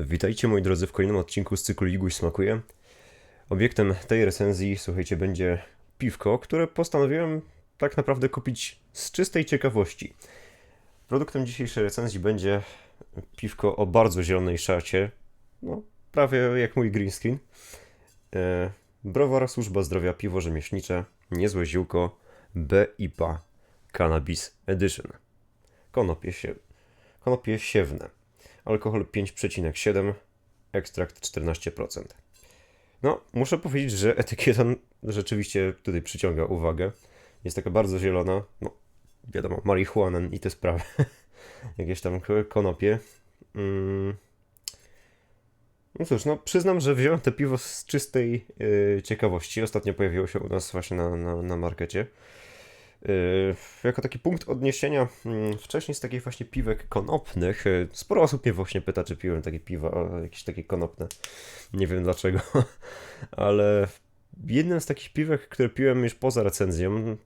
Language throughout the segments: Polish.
Witajcie moi drodzy w kolejnym odcinku z cyklu Iguś Smakuje. Obiektem tej recenzji, słuchajcie, będzie piwko, które postanowiłem tak naprawdę kupić z czystej ciekawości. Produktem dzisiejszej recenzji będzie piwko o bardzo zielonej szacie, no prawie jak mój green screen. E, browar Służba Zdrowia Piwo Rzemieślnicze, Niezłe Ziółko, B.I.P.A. Cannabis Edition. Konopie, sie... Konopie siewne alkohol 5,7, ekstrakt 14%. No, muszę powiedzieć, że etykieta rzeczywiście tutaj przyciąga uwagę. Jest taka bardzo zielona, no wiadomo, marihuana i te sprawy. Jakieś tam konopie. Mm. No cóż, no przyznam, że wziąłem te piwo z czystej yy, ciekawości. Ostatnio pojawiło się u nas właśnie na, na, na markecie. Yy, jako taki punkt odniesienia, yy, wcześniej z takich właśnie piwek konopnych, yy, sporo osób mnie właśnie pyta, czy piłem takie piwa, jakieś takie konopne. Nie wiem dlaczego, ale jednym z takich piwek, które piłem już poza recenzją,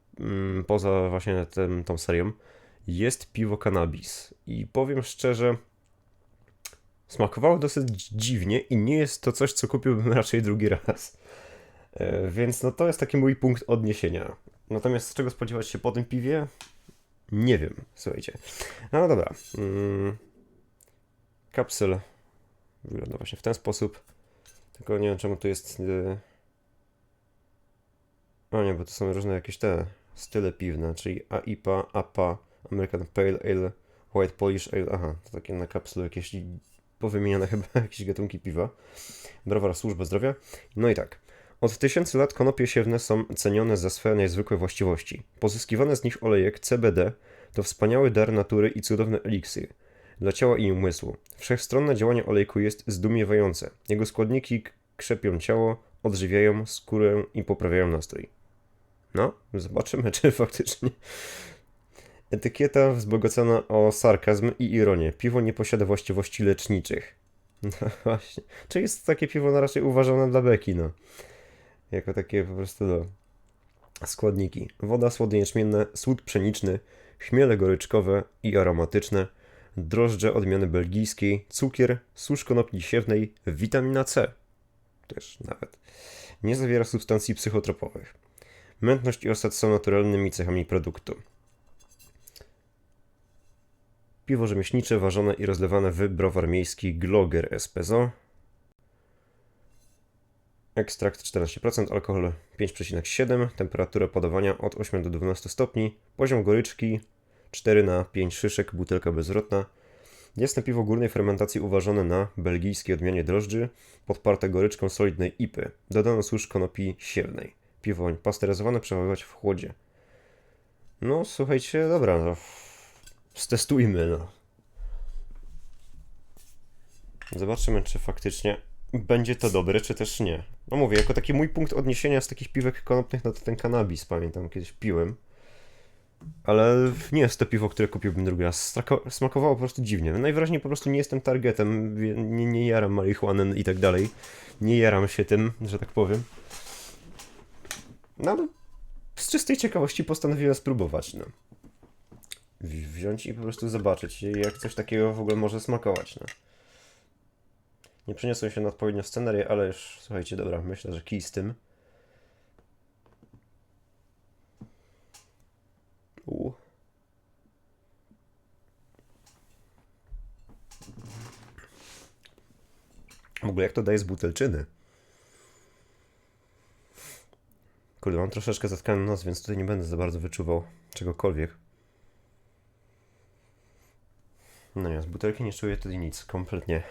poza właśnie tym, tą serią, jest piwo cannabis. I powiem szczerze, smakowało dosyć dziwnie i nie jest to coś, co kupiłbym raczej drugi raz. Więc no to jest taki mój punkt odniesienia. Natomiast czego spodziewać się po tym piwie? Nie wiem, słuchajcie. No dobra. Mm. Kapsel wygląda właśnie w ten sposób. Tylko nie wiem czemu tu jest... Yy... O nie, bo to są różne jakieś te style piwne, czyli AIPA, APA, American Pale Ale, White Polish Ale. Aha, to takie na kapslu jakieś powymienione chyba jakieś gatunki piwa. Browar Służba Zdrowia. No i tak. Od tysięcy lat konopie siewne są cenione za swe niezwykłe właściwości. Pozyskiwane z nich olejek CBD to wspaniały dar natury i cudowny eliksir dla ciała i umysłu. Wszechstronne działanie olejku jest zdumiewające. Jego składniki krzepią ciało, odżywiają skórę i poprawiają nastrój. No, zobaczymy, czy faktycznie. Etykieta wzbogacona o sarkazm i ironię. Piwo nie posiada właściwości leczniczych. No właśnie. Czy jest takie piwo na raczej uważane dla beki, no jako takie po prostu no, składniki. Woda, słody jęczmienne, słód pszeniczny, chmiele goryczkowe i aromatyczne, drożdże odmiany belgijskiej, cukier, susz konopi siewnej, witamina C. Też nawet. Nie zawiera substancji psychotropowych. Mętność i osad są naturalnymi cechami produktu. Piwo rzemieślnicze ważone i rozlewane w browar miejski Gloger Espeso ekstrakt 14%, alkohol 5,7, temperatura podawania od 8 do 12 stopni, poziom goryczki 4 na 5 szyszek, butelka bezrotna. Jest to piwo górnej fermentacji uważane na belgijskiej odmianie drożdży, podparte goryczką solidnej ipy. Dodano susz konopi siewnej. Piwo pasteryzowane przechowywać w chłodzie. No, słuchajcie, dobra, no. Stestujmy, no. Zobaczymy, czy faktycznie będzie to dobre, czy też nie. No mówię, jako taki mój punkt odniesienia z takich piwek konopnych, no to ten kanabis, pamiętam, kiedyś piłem. Ale nie jest to piwo, które kupiłbym drugi raz. Smakowało po prostu dziwnie. Najwyraźniej po prostu nie jestem targetem, nie, nie jaram marihuany i tak dalej. Nie jaram się tym, że tak powiem. No ale z czystej ciekawości postanowiłem spróbować, no. Wziąć i po prostu zobaczyć, jak coś takiego w ogóle może smakować, no. Nie przeniosłem się na odpowiednią scenerię, ale już, słuchajcie, dobra, myślę, że kij z tym. U. W ogóle jak to daje z butelczyny? Kurde, mam troszeczkę zatkany nos, więc tutaj nie będę za bardzo wyczuwał czegokolwiek. No nie, z butelki nie czuję tutaj nic, kompletnie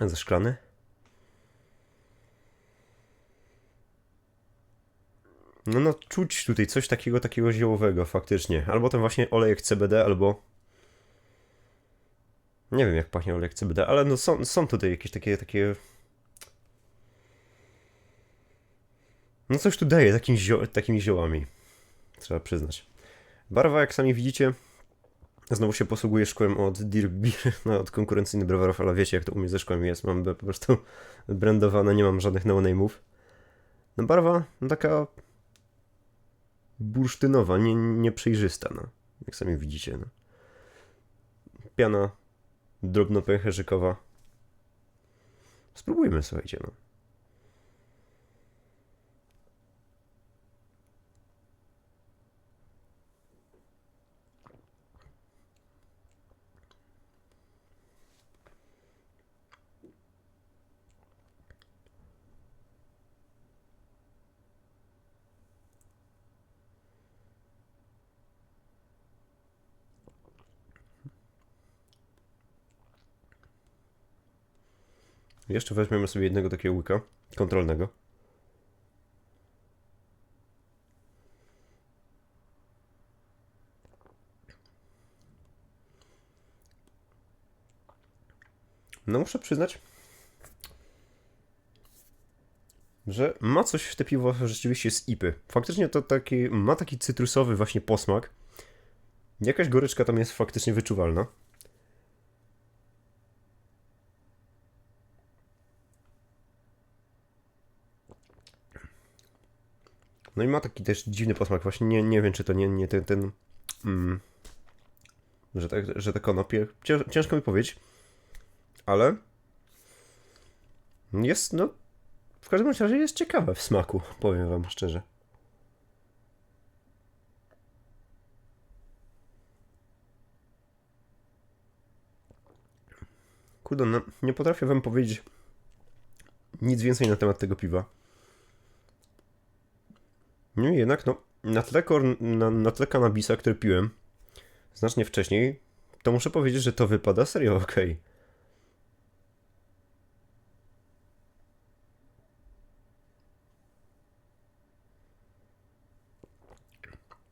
ze szklany. No, no, czuć tutaj coś takiego, takiego ziołowego faktycznie. Albo ten właśnie olejek CBD, albo... Nie wiem jak pachnie olejek CBD, ale no są, są tutaj jakieś takie, takie... No coś tu daje takim zio takimi ziołami. Trzeba przyznać. Barwa, jak sami widzicie, Znowu się posługuję szkłem od Dear Beer, no, od konkurencyjnych browarów, ale wiecie jak to u mnie ze szkłem jest. Mam po prostu brandowane, nie mam żadnych no-name'ów. No barwa no, taka bursztynowa, nie, nieprzejrzysta, no. Jak sami widzicie, no. Piana drobno pęcherzykowa. spróbujmy, słuchajcie, no. Jeszcze weźmiemy sobie jednego takiego łyka kontrolnego. No muszę przyznać, że ma coś w te piwo rzeczywiście z ipy. Faktycznie to taki, ma taki cytrusowy właśnie posmak. Jakaś goryczka tam jest faktycznie wyczuwalna. No i ma taki też dziwny posmak. Właśnie nie, nie wiem, czy to nie, nie ten, ten mm, że, tak, że te konopie. Cięż, ciężko mi powiedzieć, ale jest, no, w każdym razie jest ciekawe w smaku, powiem wam szczerze. Kurde, no, nie potrafię wam powiedzieć nic więcej na temat tego piwa. Niemniej jednak, no, na tle, kor- na, na tle kanabisa, który piłem znacznie wcześniej, to muszę powiedzieć, że to wypada serio ok.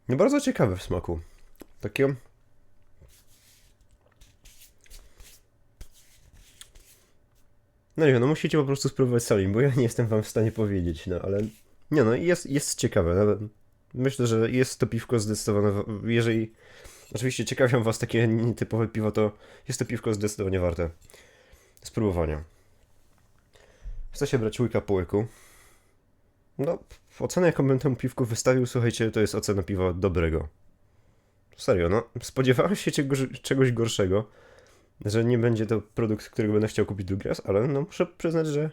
No bardzo ciekawe w smaku. Takie... No nie wiem, no musicie po prostu spróbować sami, bo ja nie jestem wam w stanie powiedzieć, no ale... Nie no, jest, jest ciekawe. Myślę, że jest to piwko zdecydowanie. wa- Jeżeli oczywiście ciekawią Was takie nietypowe piwo, to jest to piwko zdecydowanie warte spróbowania. Chce się brać łyka po łyku. No, ocenę jaką bym temu piwku wystawił, słuchajcie, to jest ocena piwa dobrego. Serio, no, spodziewałem się czegoś, gorszego, że nie będzie to produkt, którego będę chciał kupić drugi raz, ale no muszę przyznać, że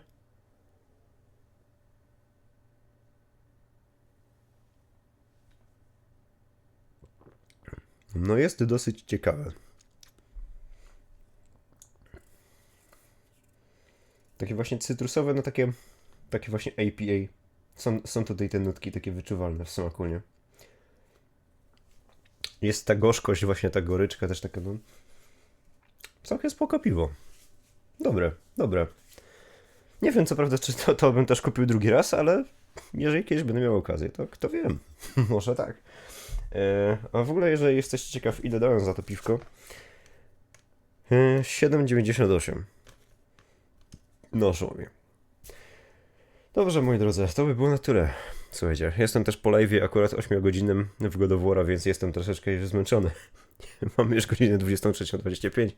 No jest dosyć ciekawe. Takie właśnie cytrusowe, no takie, takie właśnie APA. Są, są tutaj te nutki takie wyczuwalne w smaku, nie? Jest ta gorzkość, właśnie ta goryczka też taka, no... Całkiem spoko piwo. Dobre, dobre. Nie wiem co prawda, czy to, to bym też kupił drugi raz, ale jeżeli kiedyś będę miał okazję, to kto wiem. Może tak. E, a w ogóle, jeżeli jesteście ciekaw, ile dałem za to piwko, e, 7,98. No, żołnierz. Dobrze, moi drodzy, to by było na tyle. Słuchajcie, jestem też po live akurat 8-godzinnym w God of War'a, więc jestem troszeczkę już zmęczony. Mamy już godzinę 23.25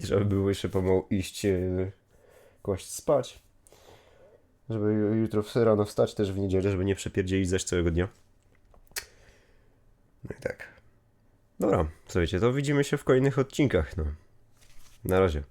i trzeba by było jeszcze pomału iść e, kłaść spać. Żeby jutro rano wstać też w niedzielę, żeby nie przepierdzielić zaś całego dnia. No i tak. Dobra, słuchajcie, to widzimy się w kolejnych odcinkach. No. Na razie.